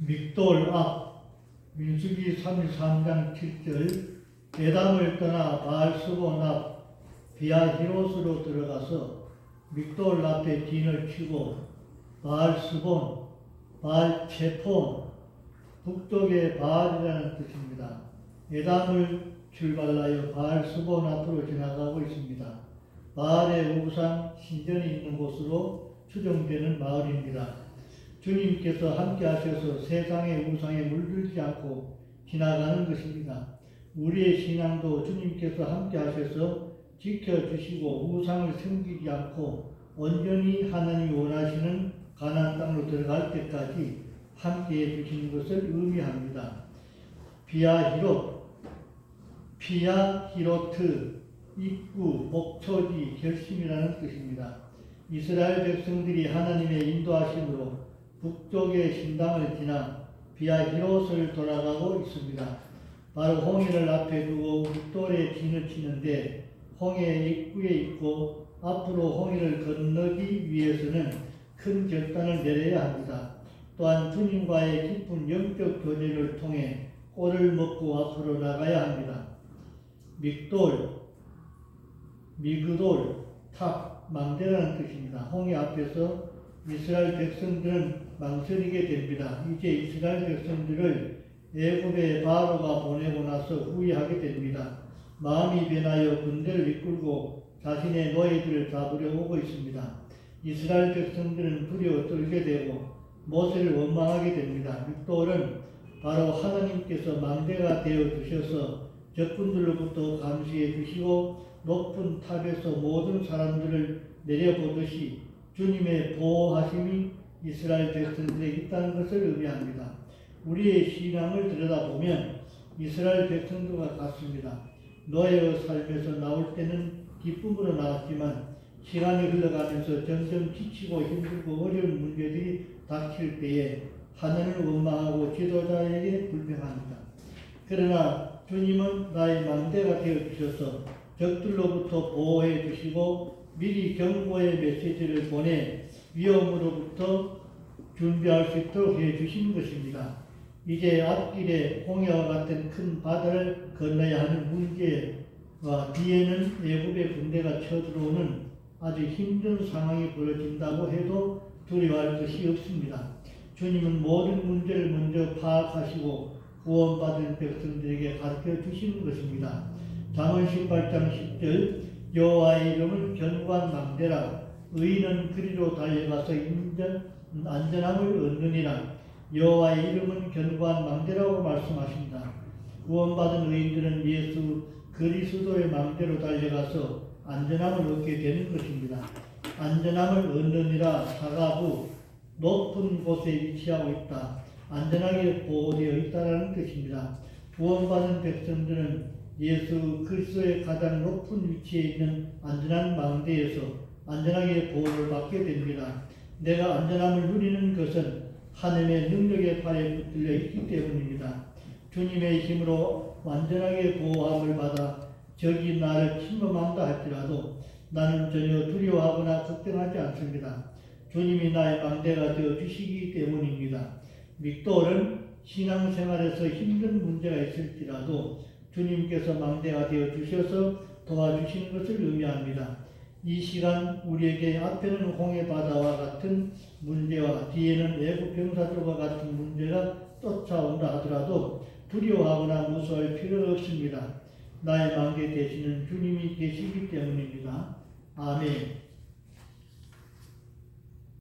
믹돌 앞 민수기 33장 7절 대담을 떠나 바알스본 앞 비아히롯으로 들어가서 믹돌 앞에 진을 치고 바알스본 바알체폰 북쪽의 바알이라는 뜻입니다. 에담을 출발하여 바알스본 앞으로 지나가고 있습니다. 바알의 우상 신전이 있는 곳으로 추정되는 마을입니다. 주님께서 함께 하셔서 세상의 우상에 물들지 않고 지나가는 것입니다. 우리의 신앙도 주님께서 함께 하셔서 지켜주시고 우상을 섬기지 않고 온전히 하나님이 원하시는 가나안 땅으로 들어갈 때까지 함께 해 주시는 것을 의미합니다. 비아 히롯, 비아 히로트, 입구, 목초지, 결심이라는 뜻입니다. 이스라엘 백성들이 하나님의 인도하심으로 북쪽의 신당을 지나 비아히롯을 돌아가고 있습니다. 바로 홍해를 앞에 두고 북돌에 진을 치는데 홍해 입구에 있고 앞으로 홍해를 건너기 위해서는 큰 결단을 내려야 합니다. 또한 주님과의 깊은 영적 교제를 통해 꼴을 먹고 앞으로 나가야 합니다. 믹돌, 미그돌, 탑, 망대라는 뜻입니다. 홍해 앞에서 이스라엘 백성들은 망설이게 됩니다. 이제 이스라엘 백성들을 애굽의 바로가 보내고 나서 후회하게 됩니다. 마음이 변하여 군대를 이끌고 자신의 노예들을 잡으려 오고 있습니다. 이스라엘 백성들은 두려워 떨게 되고 모세를 원망하게 됩니다. 믹돌은 바로 하나님께서 망대가 되어 주셔서 적군들로부터 감시해 주시고 높은 탑에서 모든 사람들을 내려보듯이 주님의 보호하심이 이스라엘 백성들에 있다는 것을 의미합니다. 우리의 신앙을 들여다보면 이스라엘 백성들과 같습니다. 노예의 삶에서 나올 때는 기쁨으로 나왔지만 시간이 흘러가면서 점점 지치고 힘들고 어려운 문제들이 닥칠 때에 하나님을 원망하고 지도자에게 불평합니다. 그러나 주님은 나의 망대가 되어 주셔서 적들로부터 보호해 주시고 미리 경고의 메시지를 보내 위험으로부터 준비할 수 있도록 해 주신 것입니다. 이제 앞길에 홍해와 같은 큰 바다를 건너야 하는 문제와 뒤에는 애굽의 군대가 쳐들어오는 아주 힘든 상황이 벌어진다고 해도 두려워할 것이 없습니다. 주님은 모든 문제를 먼저 파악하시고 구원받은 백성들에게 가르쳐 주시는 것입니다. 잠언 18장 10절 여호와의 이름은 견고한 망대라 의인은 그리로 달려가서 인전, 안전함을 얻느니라 여호와의 이름은 견고한 망대라고 말씀하십니다. 구원받은 의인들은 예수 그리스도의 망대로 달려가서 안전함을 얻게 되는 것입니다. 안전함을 얻느니라 사가부 높은 곳에 위치하고 있다. 안전하게 보호되어 있다라는 뜻입니다. 구원받은 백성들은 예수 그리스도의 가장 높은 위치에 있는 안전한 망대에서 안전하게 보호를 받게 됩니다. 내가 안전함을 누리는 것은 하나님의 능력의 팔에 붙들려 있기 때문입니다. 주님의 힘으로 완전하게 보호함을 받아 적이 나를 침범한다 할지라도 나는 전혀 두려워하거나 걱정하지 않습니다. 주님이 나의 망대가 되어 주시기 때문입니다. 믹돌은 신앙생활에서 힘든 문제가 있을지라도 주님께서 망대가 되어 주셔서 도와주시는 것을 의미합니다. 이 시간 우리에게 앞에는 홍해 바다와 같은 문제와 뒤에는 애국 병사들과 같은 문제가 쫓아온다 하더라도 두려워하거나 무서워할 필요가 없습니다. 나의 망대 되시는 주님이 계시기 때문입니다. 아멘.